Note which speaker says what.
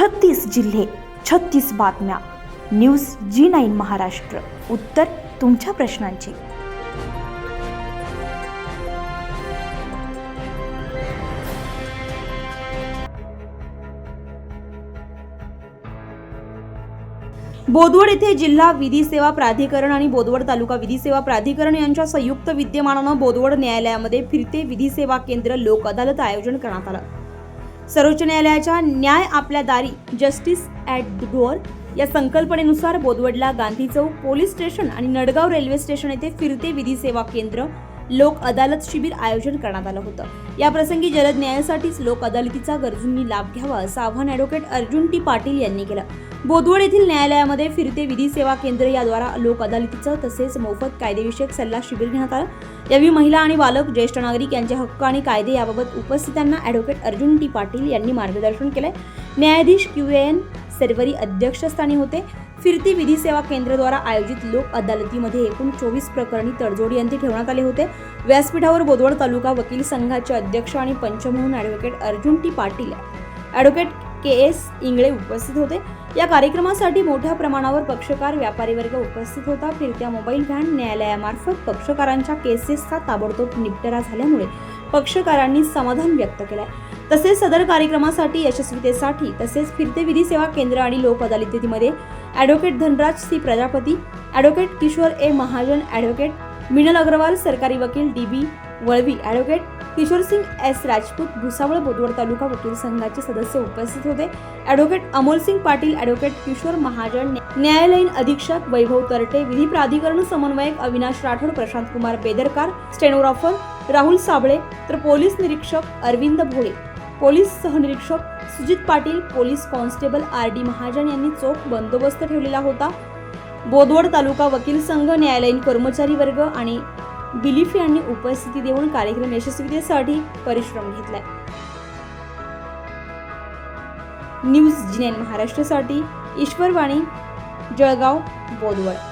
Speaker 1: छत्तीस जिल्हे छत्तीस बातम्या. News G nine Maharashtra. उत्तर तुमच्या प्रश्नांची. बोदवड येथे जिल्हा विधी सेवा प्राधिकरण आणि बोदवड तालुका विधी सेवा प्राधिकरण यांच्या संयुक्त विद्यमानानं बोदवड न्यायालयामध्ये फिरते विधी सेवा केंद्र लोक अदालत आयोजन करण्यात आलं. सर्वोच्च न्यायालयाच्या न्याय आपल्या दारी जस्टिस ॲट डोअर या संकल्पनेनुसार बोदवडला गांधी चौक पोलीस स्टेशन आणि नडगाव रेल्वे स्टेशन येथे फिरते विधी सेवा केंद्र लोक अदालत शिबिर आयोजन करण्यात आलं होतं. या प्रसंगी जलद न्यायासाठीच लोक अदालतीचा गरजूंनी लाभ घ्यावा असं आव्हान ॲडव्होकेट अर्जुन टी पाटील यांनी केलं. बोदवड येथील न्यायालयामध्ये फिरते विधी सेवा केंद्र याद्वारा लोक अदालतीचं तसेच मोफत कायदेविषयक सल्ला शिबिर घेण्यात आलं. यावेळी महिला आणि बालक ज्येष्ठ नागरिक यांचे हक्क आणि कायदे याबाबत उपस्थितांना ॲडव्होकेट अर्जुन टी पाटील यांनी मार्गदर्शन केले न्यायाधीश क्यू एन सर्वरी अध्यक्षस्थानी होते. फिरती विधी सेवा केंद्राद्वारा आयोजित लोक अदालतीमध्ये एकूण चोवीस प्रकरणी तडजोडी अंती ठेवण्यात आले होते. व्यासपीठावर बोदवड तालुका वकील संघाचे अध्यक्ष आणि पंच म्हणून advocate Arjun T. Patil advocate K. S. Ingale उपस्थित होते. या कार्यक्रमासाठी मोठ्या प्रमाणावर पक्षकार व्यापारी वर्ग उपस्थित होता. फिरत्या मोबाईल व्हॅन न्यायालयामार्फत पक्षकारांच्या केसेसचा ताबडतोब निपटरा झाल्यामुळे पक्षकारांनी समाधान व्यक्त केलं आहे तसेच सदर कार्यक्रमासाठी यशस्वीतेसाठी तसेच फिरते विधी सेवा केंद्र आणि लोक अदालतीमध्ये advocate Dhanraj C Prajapati advocate Kishor A Mahajan advocate Minal Agrawal सरकारी वकील D B Valvi advocate Kishor Singh S Rajput Bhusawal Bodwad taluka वकील संघाचे सदस्य उपस्थित होते. ॲडव्होकेट अमोल सिंग पाटील ॲडव्होकेट किशोर महाजन न्यायालयीन अधीक्षक वैभव तरटे विधी प्राधिकरण समन्वयक अविनाश राठोड प्रशांत कुमार बेदरकार स्टेनोग्राफर राहुल साबळे तर पोलीस निरीक्षक Arvind Bhole. Police सहनिरीक्षक Sujit Patil police constable R D Mahajan यांनी चोख बंदोबस्त ठेवलेला होता. बोदवड तालुका वकील संघ न्यायालयीन कर्मचारी वर्ग आणि बिलीफ यांनी उपस्थिती देऊन कार्यक्रम यशस्वीतेसाठी परिश्रम घेतलाय. न्यूज जिनेन महाराष्ट्रासाठी ईश्वरवाणी जळगाव बोदवड